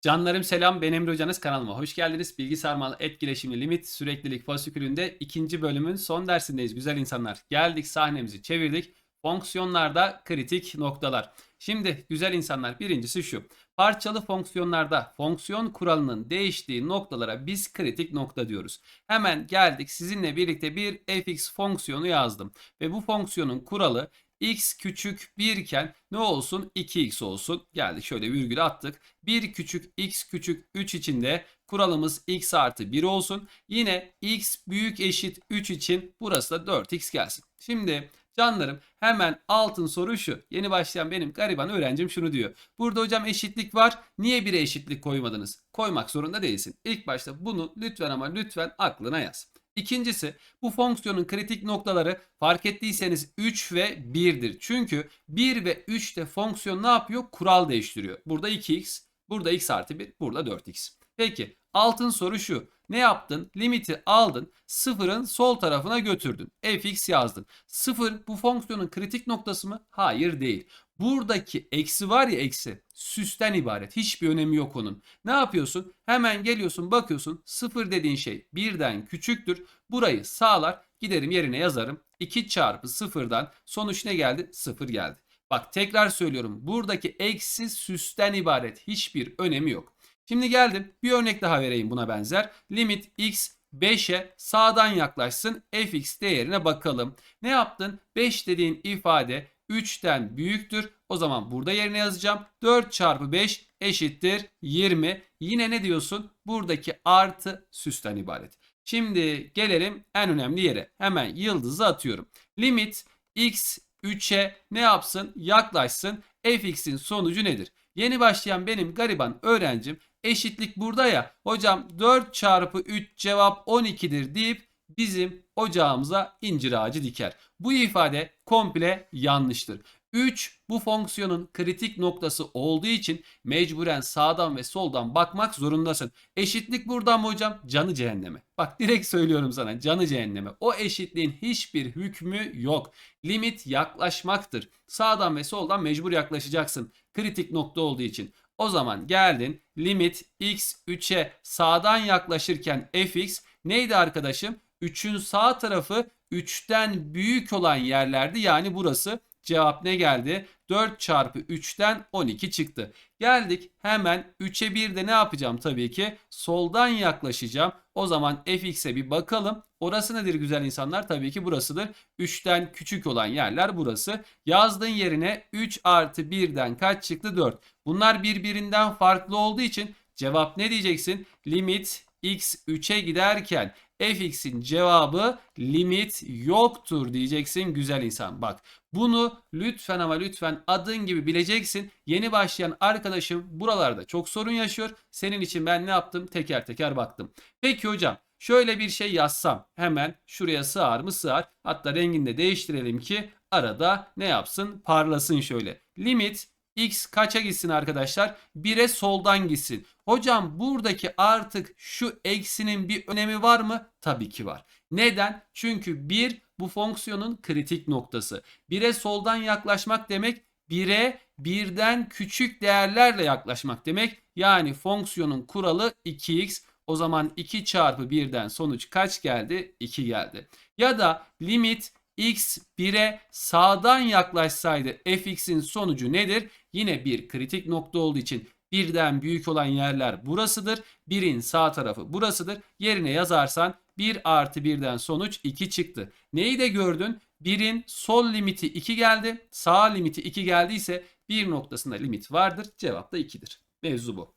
Canlarım selam ben Emre Hocanız kanalıma hoş geldiniz. Bilgi sarmalı etkileşimli limit süreklilik fasikülünde ikinci bölümün son dersindeyiz güzel insanlar. Geldik sahnemizi çevirdik. Fonksiyonlarda kritik noktalar. Şimdi güzel insanlar birincisi şu. Parçalı fonksiyonlarda fonksiyon kuralının değiştiği noktalara biz kritik nokta diyoruz. Hemen geldik sizinle birlikte bir fx fonksiyonu yazdım. Ve bu fonksiyonun kuralı x küçük 1 iken ne olsun 2x olsun. Geldik şöyle virgül attık. 1 küçük x küçük 3 için de kuralımız x artı 1 olsun. Yine x büyük eşit 3 için burası da 4x gelsin. Şimdi canlarım hemen altın soru şu. Yeni başlayan benim gariban öğrencim şunu diyor. Burada hocam eşitlik var. Niye 1'e eşitlik koymadınız? Koymak zorunda değilsin. İlk başta bunu lütfen ama lütfen aklına yaz. İkincisi bu fonksiyonun kritik noktaları fark ettiyseniz 3 ve 1'dir. Çünkü 1 ve 3 de fonksiyon ne yapıyor? Kural değiştiriyor. Burada 2x, burada x artı 1, burada 4x. Peki altın soru şu. Ne yaptın? Limiti aldın. Sıfırın sol tarafına götürdün. fx yazdın. Sıfır bu fonksiyonun kritik noktası mı? Hayır değil. Buradaki eksi var ya eksi süsten ibaret. Hiçbir önemi yok onun. Ne yapıyorsun? Hemen geliyorsun bakıyorsun sıfır dediğin şey birden küçüktür. Burayı sağlar giderim yerine yazarım. 2 çarpı sıfırdan sonuç ne geldi? Sıfır geldi. Bak tekrar söylüyorum buradaki eksi süsten ibaret. Hiçbir önemi yok. Şimdi geldim bir örnek daha vereyim buna benzer. Limit x 5'e sağdan yaklaşsın fx değerine bakalım. Ne yaptın? 5 dediğin ifade 3'ten büyüktür. O zaman burada yerine yazacağım. 4 çarpı 5 eşittir 20. Yine ne diyorsun? Buradaki artı süsten ibaret. Şimdi gelelim en önemli yere. Hemen yıldızı atıyorum. Limit x 3'e ne yapsın? Yaklaşsın. fx'in sonucu nedir? Yeni başlayan benim gariban öğrencim eşitlik burada ya. Hocam 4 çarpı 3 cevap 12'dir deyip bizim ocağımıza incir ağacı diker. Bu ifade komple yanlıştır. 3 bu fonksiyonun kritik noktası olduğu için mecburen sağdan ve soldan bakmak zorundasın. Eşitlik buradan mı hocam? Canı cehenneme. Bak direkt söylüyorum sana canı cehenneme. O eşitliğin hiçbir hükmü yok. Limit yaklaşmaktır. Sağdan ve soldan mecbur yaklaşacaksın. Kritik nokta olduğu için. O zaman geldin limit x 3'e sağdan yaklaşırken fx neydi arkadaşım? 3'ün sağ tarafı 3'ten büyük olan yerlerdi. Yani burası cevap ne geldi? 4 çarpı 3'ten 12 çıktı. Geldik hemen 3'e 1 de ne yapacağım tabii ki? Soldan yaklaşacağım. O zaman fx'e bir bakalım. Orası nedir güzel insanlar? Tabii ki burasıdır. 3'ten küçük olan yerler burası. Yazdığın yerine 3 artı 1'den kaç çıktı? 4. Bunlar birbirinden farklı olduğu için cevap ne diyeceksin? Limit x 3'e giderken fx'in cevabı limit yoktur diyeceksin güzel insan. Bak bunu lütfen ama lütfen adın gibi bileceksin. Yeni başlayan arkadaşım buralarda çok sorun yaşıyor. Senin için ben ne yaptım? Teker teker baktım. Peki hocam şöyle bir şey yazsam hemen şuraya sığar mı sığar. Hatta rengini de değiştirelim ki arada ne yapsın? Parlasın şöyle. Limit x kaça gitsin arkadaşlar? 1'e soldan gitsin. Hocam buradaki artık şu eksinin bir önemi var mı? Tabii ki var. Neden? Çünkü 1 bu fonksiyonun kritik noktası. 1'e soldan yaklaşmak demek 1'e birden küçük değerlerle yaklaşmak demek. Yani fonksiyonun kuralı 2x. O zaman 2 çarpı 1'den sonuç kaç geldi? 2 geldi. Ya da limit x 1'e sağdan yaklaşsaydı fx'in sonucu nedir? Yine bir kritik nokta olduğu için birden büyük olan yerler burasıdır. Birin sağ tarafı burasıdır. Yerine yazarsan 1 artı 1'den sonuç 2 çıktı. Neyi de gördün? 1'in sol limiti 2 geldi. Sağ limiti 2 geldiyse bir noktasında limit vardır. Cevap da 2'dir. Mevzu bu.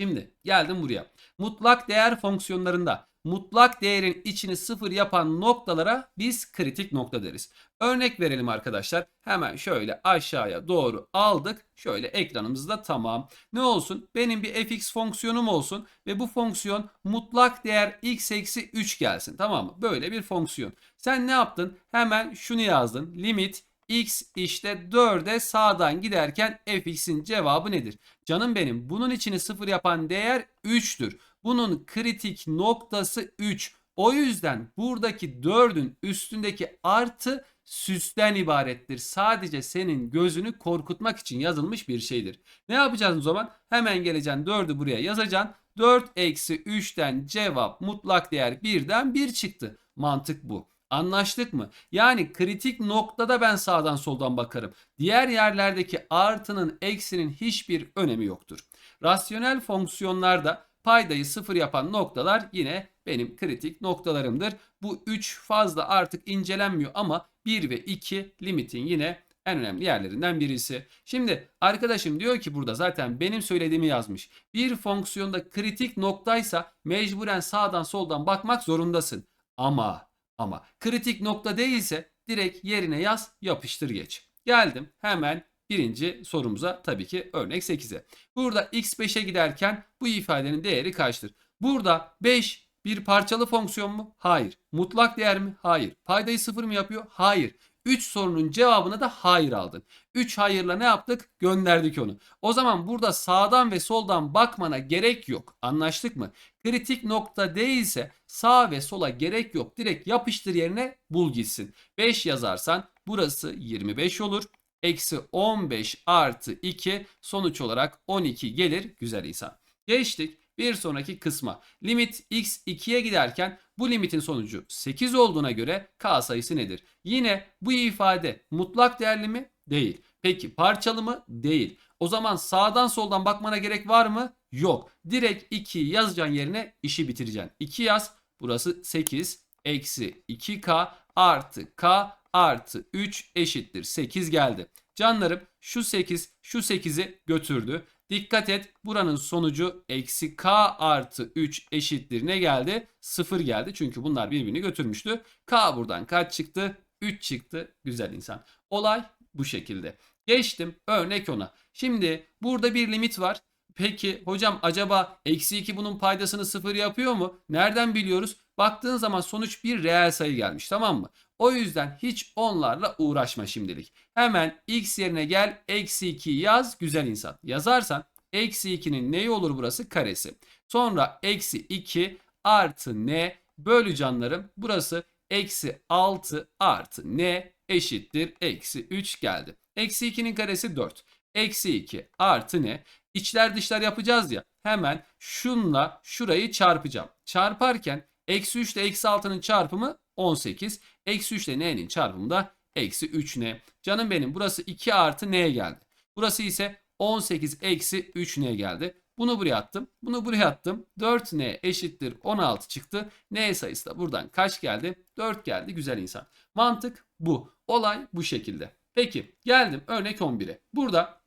Şimdi geldim buraya. Mutlak değer fonksiyonlarında mutlak değerin içini sıfır yapan noktalara biz kritik nokta deriz. Örnek verelim arkadaşlar. Hemen şöyle aşağıya doğru aldık. Şöyle ekranımızda tamam. Ne olsun? Benim bir fx fonksiyonum olsun ve bu fonksiyon mutlak değer x eksi 3 gelsin. Tamam mı? Böyle bir fonksiyon. Sen ne yaptın? Hemen şunu yazdın. Limit x işte 4'e sağdan giderken fx'in cevabı nedir? Canım benim bunun içini sıfır yapan değer 3'tür. Bunun kritik noktası 3. O yüzden buradaki 4'ün üstündeki artı süsten ibarettir. Sadece senin gözünü korkutmak için yazılmış bir şeydir. Ne yapacaksın o zaman? Hemen geleceksin 4'ü buraya yazacaksın. 4 eksi 3'ten cevap mutlak değer 1'den 1 çıktı. Mantık bu. Anlaştık mı? Yani kritik noktada ben sağdan soldan bakarım. Diğer yerlerdeki artının eksinin hiçbir önemi yoktur. Rasyonel fonksiyonlarda paydayı sıfır yapan noktalar yine benim kritik noktalarımdır. Bu 3 fazla artık incelenmiyor ama 1 ve 2 limitin yine en önemli yerlerinden birisi. Şimdi arkadaşım diyor ki burada zaten benim söylediğimi yazmış. Bir fonksiyonda kritik noktaysa mecburen sağdan soldan bakmak zorundasın. Ama ama kritik nokta değilse direkt yerine yaz yapıştır geç. Geldim hemen birinci sorumuza tabii ki örnek 8'e. Burada x5'e giderken bu ifadenin değeri kaçtır? Burada 5 bir parçalı fonksiyon mu? Hayır. Mutlak değer mi? Hayır. Paydayı sıfır mı yapıyor? Hayır. 3 sorunun cevabını da hayır aldın. 3 hayırla ne yaptık? Gönderdik onu. O zaman burada sağdan ve soldan bakmana gerek yok. Anlaştık mı? Kritik nokta değilse sağ ve sola gerek yok. Direkt yapıştır yerine bul gitsin. 5 yazarsan burası 25 olur. Eksi 15 artı 2 sonuç olarak 12 gelir güzel insan. Geçtik bir sonraki kısma. Limit x 2'ye giderken bu limitin sonucu 8 olduğuna göre k sayısı nedir? Yine bu ifade mutlak değerli mi? Değil. Peki parçalı mı? Değil. O zaman sağdan soldan bakmana gerek var mı? Yok. Direkt 2 yazacağın yerine işi bitireceksin. 2 yaz. Burası 8 eksi 2k artı k artı 3 eşittir 8 geldi. Canlarım şu 8 şu 8'i götürdü. Dikkat et buranın sonucu eksi k artı 3 eşittir ne geldi? 0 geldi çünkü bunlar birbirini götürmüştü. K buradan kaç çıktı? 3 çıktı. Güzel insan. Olay bu şekilde. Geçtim örnek 10'a. Şimdi burada bir limit var. Peki hocam acaba eksi 2 bunun paydasını 0 yapıyor mu? Nereden biliyoruz? Baktığın zaman sonuç bir reel sayı gelmiş tamam mı? O yüzden hiç onlarla uğraşma şimdilik. Hemen x yerine gel eksi 2 yaz güzel insan. Yazarsan eksi 2'nin neyi olur burası? Karesi. Sonra eksi 2 artı n bölü canlarım. Burası eksi 6 artı n eşittir eksi 3 geldi. Eksi 2'nin karesi 4. Eksi 2 artı ne? İçler dışlar yapacağız ya. Hemen şunla şurayı çarpacağım. Çarparken eksi 3 ile eksi 6'nın çarpımı 18. Eksi 3 ile n'nin çarpımı da eksi 3n. Canım benim burası 2 artı n geldi. Burası ise 18 eksi 3n geldi. Bunu buraya attım. Bunu buraya attım. 4n eşittir 16 çıktı. n sayısı da buradan kaç geldi? 4 geldi güzel insan. Mantık bu. Olay bu şekilde. Peki geldim örnek 11'e. Burada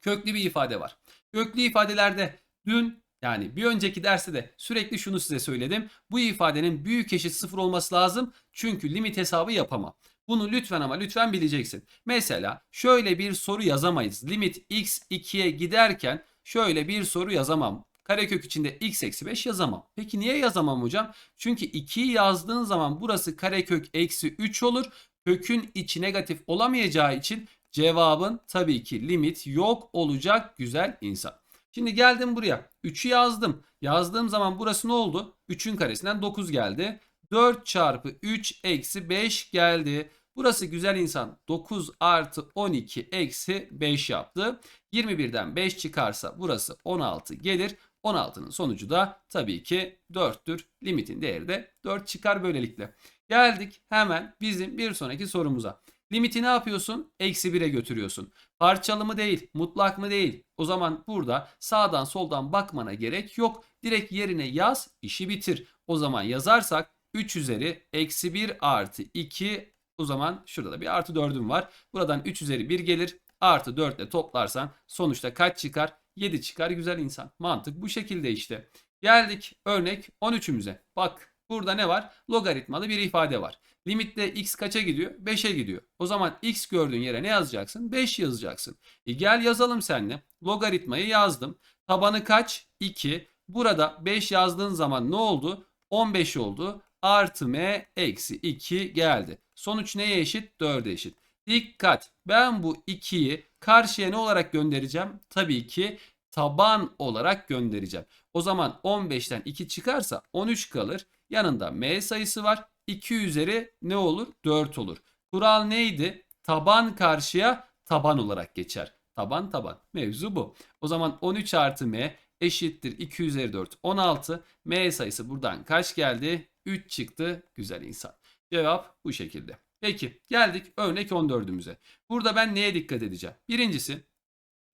köklü bir ifade var. Köklü ifadelerde dün yani bir önceki derste de sürekli şunu size söyledim. Bu ifadenin büyük eşit sıfır olması lazım. Çünkü limit hesabı yapamam. Bunu lütfen ama lütfen bileceksin. Mesela şöyle bir soru yazamayız. Limit x 2'ye giderken şöyle bir soru yazamam. Karekök içinde x eksi 5 yazamam. Peki niye yazamam hocam? Çünkü 2'yi yazdığın zaman burası karekök eksi 3 olur. Kökün içi negatif olamayacağı için cevabın tabii ki limit yok olacak güzel insan. Şimdi geldim buraya. 3'ü yazdım. Yazdığım zaman burası ne oldu? 3'ün karesinden 9 geldi. 4 çarpı 3 eksi 5 geldi. Burası güzel insan 9 artı 12 eksi 5 yaptı. 21'den 5 çıkarsa burası 16 gelir. 16'nın sonucu da tabii ki 4'tür. Limitin değeri de 4 çıkar böylelikle. Geldik hemen bizim bir sonraki sorumuza. Limiti ne yapıyorsun? Eksi 1'e götürüyorsun. Parçalı mı değil, mutlak mı değil. O zaman burada sağdan soldan bakmana gerek yok. Direkt yerine yaz, işi bitir. O zaman yazarsak 3 üzeri eksi 1 artı 2 o zaman şurada da bir artı 4'üm var. Buradan 3 üzeri 1 gelir. Artı 4 ile toplarsan sonuçta kaç çıkar? 7 çıkar güzel insan. Mantık bu şekilde işte. Geldik örnek 13'ümüze. Bak burada ne var? Logaritmalı bir ifade var. Limitte x kaça gidiyor? 5'e gidiyor. O zaman x gördüğün yere ne yazacaksın? 5 yazacaksın. E gel yazalım seninle. Logaritmayı yazdım. Tabanı kaç? 2. Burada 5 yazdığın zaman ne oldu? 15 oldu. Artı m eksi 2 geldi. Sonuç neye eşit? 4'e eşit. Dikkat. Ben bu 2'yi karşıya ne olarak göndereceğim? Tabii ki taban olarak göndereceğim. O zaman 15'ten 2 çıkarsa 13 kalır. Yanında m sayısı var. 2 üzeri ne olur? 4 olur. Kural neydi? Taban karşıya taban olarak geçer. Taban taban. Mevzu bu. O zaman 13 artı m eşittir 2 üzeri 4 16. M sayısı buradan kaç geldi? 3 çıktı. Güzel insan. Cevap bu şekilde. Peki geldik örnek 14'ümüze. Burada ben neye dikkat edeceğim? Birincisi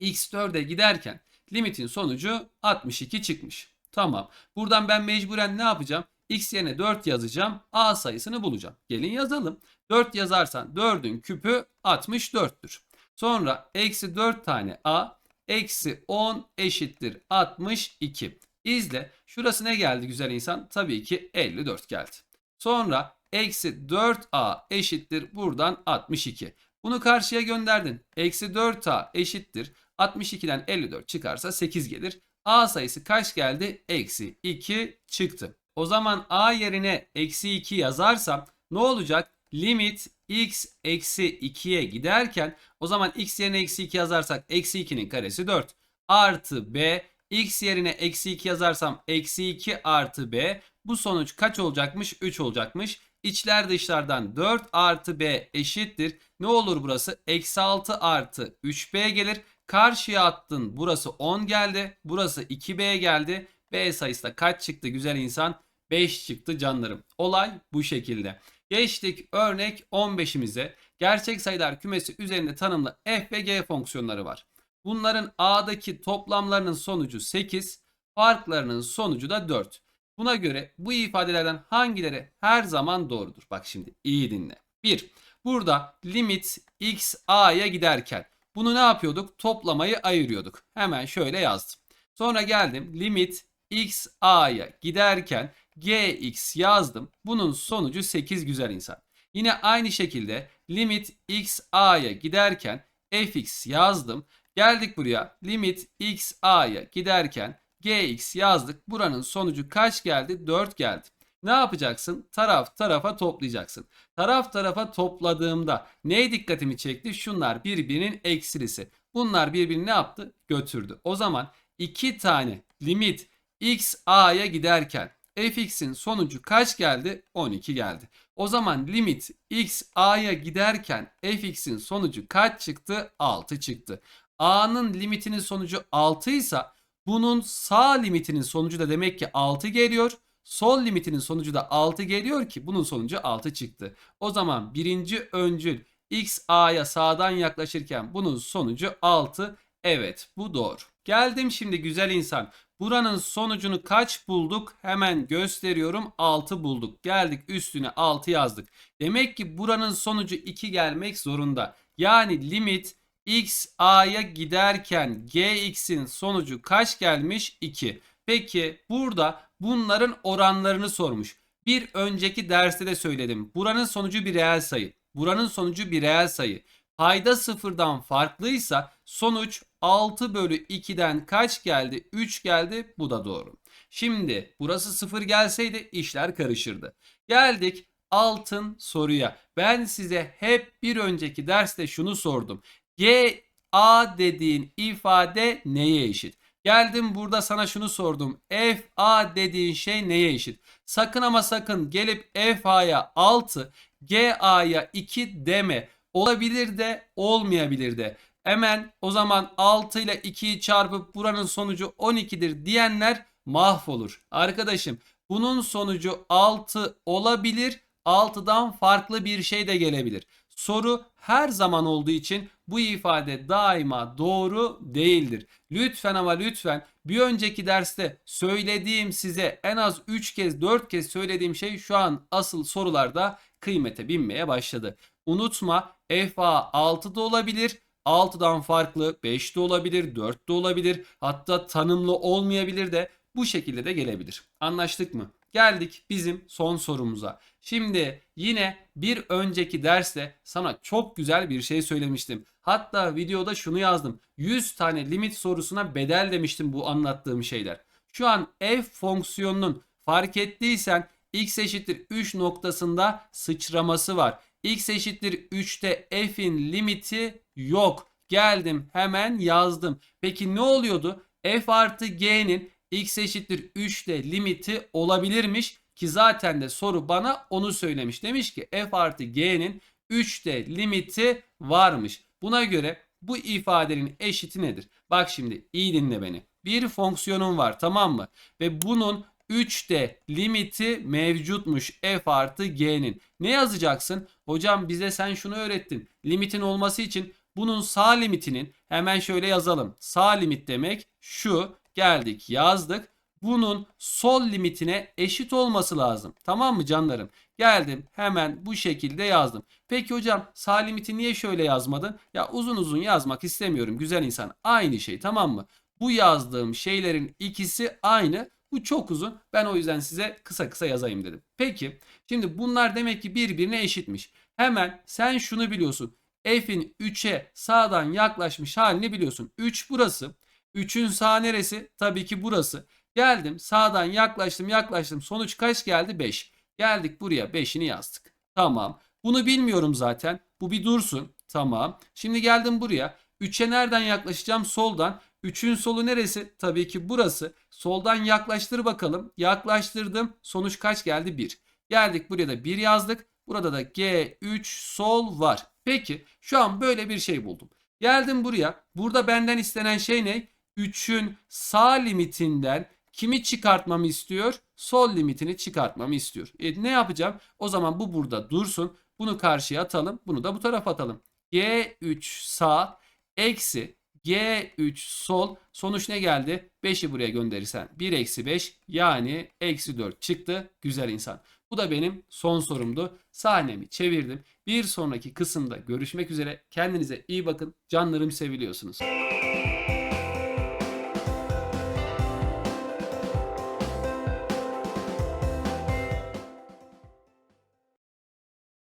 x4'e giderken limitin sonucu 62 çıkmış. Tamam. Buradan ben mecburen ne yapacağım? X yerine 4 yazacağım. A sayısını bulacağım. Gelin yazalım. 4 yazarsan 4'ün küpü 64'tür. Sonra eksi 4 tane a eksi 10 eşittir 62. İzle. Şurası ne geldi güzel insan? Tabii ki 54 geldi. Sonra eksi 4a eşittir buradan 62. Bunu karşıya gönderdin. Eksi 4a eşittir. 62'den 54 çıkarsa 8 gelir. A sayısı kaç geldi? Eksi 2 çıktı. O zaman A yerine eksi 2 yazarsam ne olacak? Limit x eksi 2'ye giderken o zaman x yerine eksi 2 yazarsak eksi 2'nin karesi 4 artı b x yerine eksi 2 yazarsam eksi 2 artı b bu sonuç kaç olacakmış? 3 olacakmış. İçler dışlardan 4 artı b eşittir. Ne olur burası? Eksi 6 artı 3b gelir. Karşıya attın. Burası 10 geldi. Burası 2b geldi. B sayısı da kaç çıktı güzel insan? 5 çıktı canlarım. Olay bu şekilde. Geçtik örnek 15'imize. Gerçek sayılar kümesi üzerinde tanımlı f ve g fonksiyonları var. Bunların a'daki toplamlarının sonucu 8, farklarının sonucu da 4. Buna göre bu ifadelerden hangileri her zaman doğrudur? Bak şimdi iyi dinle. 1. Burada limit x a'ya giderken bunu ne yapıyorduk? Toplamayı ayırıyorduk. Hemen şöyle yazdım. Sonra geldim limit x a'ya giderken gx yazdım. Bunun sonucu 8 güzel insan. Yine aynı şekilde limit x a'ya giderken fx yazdım. Geldik buraya limit x a'ya giderken gx yazdık. Buranın sonucu kaç geldi? 4 geldi. Ne yapacaksın? Taraf tarafa toplayacaksın. Taraf tarafa topladığımda neye dikkatimi çekti? Şunlar birbirinin eksilisi. Bunlar birbirini ne yaptı? Götürdü. O zaman iki tane limit x a'ya giderken fx'in sonucu kaç geldi? 12 geldi. O zaman limit x a'ya giderken fx'in sonucu kaç çıktı? 6 çıktı. a'nın limitinin sonucu 6 ise bunun sağ limitinin sonucu da demek ki 6 geliyor. Sol limitinin sonucu da 6 geliyor ki bunun sonucu 6 çıktı. O zaman birinci öncül x a'ya sağdan yaklaşırken bunun sonucu 6. Evet bu doğru. Geldim şimdi güzel insan. Buranın sonucunu kaç bulduk? Hemen gösteriyorum. 6 bulduk. Geldik üstüne 6 yazdık. Demek ki buranın sonucu 2 gelmek zorunda. Yani limit x a'ya giderken gx'in sonucu kaç gelmiş? 2. Peki burada bunların oranlarını sormuş. Bir önceki derste de söyledim. Buranın sonucu bir reel sayı. Buranın sonucu bir reel sayı. Payda sıfırdan farklıysa sonuç 6 bölü 2'den kaç geldi? 3 geldi. Bu da doğru. Şimdi burası 0 gelseydi işler karışırdı. Geldik altın soruya. Ben size hep bir önceki derste şunu sordum. G A dediğin ifade neye eşit? Geldim burada sana şunu sordum. F A dediğin şey neye eşit? Sakın ama sakın gelip F A'ya 6, G A'ya 2 deme. Olabilir de olmayabilir de. Hemen o zaman 6 ile 2'yi çarpıp buranın sonucu 12'dir diyenler mahvolur. Arkadaşım bunun sonucu 6 olabilir. 6'dan farklı bir şey de gelebilir. Soru her zaman olduğu için bu ifade daima doğru değildir. Lütfen ama lütfen bir önceki derste söylediğim size en az 3 kez 4 kez söylediğim şey şu an asıl sorularda kıymete binmeye başladı. Unutma FA 6 da olabilir. 6'dan farklı 5 de olabilir, 4 de olabilir. Hatta tanımlı olmayabilir de bu şekilde de gelebilir. Anlaştık mı? Geldik bizim son sorumuza. Şimdi yine bir önceki derste sana çok güzel bir şey söylemiştim. Hatta videoda şunu yazdım. 100 tane limit sorusuna bedel demiştim bu anlattığım şeyler. Şu an f fonksiyonunun fark ettiysen x eşittir 3 noktasında sıçraması var. X eşittir 3'te f'in limiti yok. Geldim hemen yazdım. Peki ne oluyordu? f artı g'nin x eşittir 3'te limiti olabilirmiş ki zaten de soru bana onu söylemiş. Demiş ki f artı g'nin 3 de limiti varmış. Buna göre bu ifadenin eşiti nedir? Bak şimdi iyi dinle beni. Bir fonksiyonun var tamam mı? Ve bunun 3'te limiti mevcutmuş f artı g'nin. Ne yazacaksın? Hocam bize sen şunu öğrettin. Limitin olması için bunun sağ limitinin hemen şöyle yazalım. Sağ limit demek şu. Geldik yazdık. Bunun sol limitine eşit olması lazım. Tamam mı canlarım? Geldim hemen bu şekilde yazdım. Peki hocam sağ limiti niye şöyle yazmadın? Ya uzun uzun yazmak istemiyorum güzel insan. Aynı şey tamam mı? Bu yazdığım şeylerin ikisi aynı. Bu çok uzun. Ben o yüzden size kısa kısa yazayım dedim. Peki şimdi bunlar demek ki birbirine eşitmiş. Hemen sen şunu biliyorsun. F'in 3'e sağdan yaklaşmış halini biliyorsun. 3 burası. 3'ün sağ neresi? Tabii ki burası. Geldim sağdan yaklaştım yaklaştım. Sonuç kaç geldi? 5. Geldik buraya 5'ini yazdık. Tamam. Bunu bilmiyorum zaten. Bu bir dursun. Tamam. Şimdi geldim buraya. 3'e nereden yaklaşacağım? Soldan. 3'ün solu neresi? Tabii ki burası. Soldan yaklaştır bakalım. Yaklaştırdım. Sonuç kaç geldi? 1. Geldik buraya da 1 yazdık. Burada da G3 sol var. Peki şu an böyle bir şey buldum. Geldim buraya. Burada benden istenen şey ne? 3'ün sağ limitinden kimi çıkartmamı istiyor? Sol limitini çıkartmamı istiyor. E, ne yapacağım? O zaman bu burada dursun. Bunu karşıya atalım. Bunu da bu tarafa atalım. G3 sağ eksi G3 sol. Sonuç ne geldi? 5'i buraya gönderirsen 1 eksi 5 yani eksi 4 çıktı. Güzel insan. Bu da benim son sorumdu. Sahnemi çevirdim. Bir sonraki kısımda görüşmek üzere. Kendinize iyi bakın. Canlarım seviliyorsunuz.